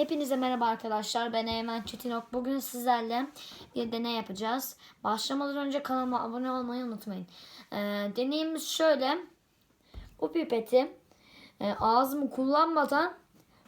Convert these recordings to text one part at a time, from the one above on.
Hepinize merhaba arkadaşlar. Ben Eymen Çetinok. Bugün sizlerle bir deney yapacağız. Başlamadan önce kanalıma abone olmayı unutmayın. Ee, deneyimiz şöyle. Bu pipeti e, ağzımı kullanmadan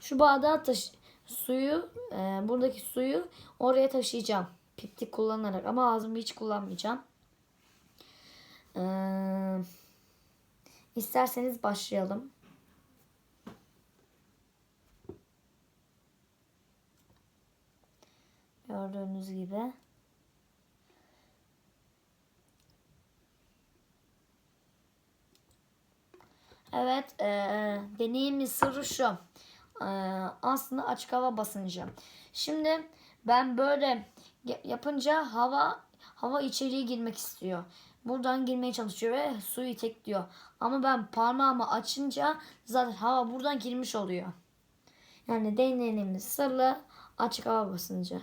şu bardağa taşı suyu e, buradaki suyu oraya taşıyacağım. Piptik kullanarak ama ağzımı hiç kullanmayacağım. Ee, isterseniz başlayalım. Gördüğünüz gibi. Evet, e, deneyimin sırrı şu. E, aslında açık hava basıncı. Şimdi ben böyle ya- yapınca hava hava içeriye girmek istiyor. Buradan girmeye çalışıyor ve suyu itekliyor. Ama ben parmağımı açınca zaten hava buradan girmiş oluyor. Yani deneyimin sırrı açık hava basıncı.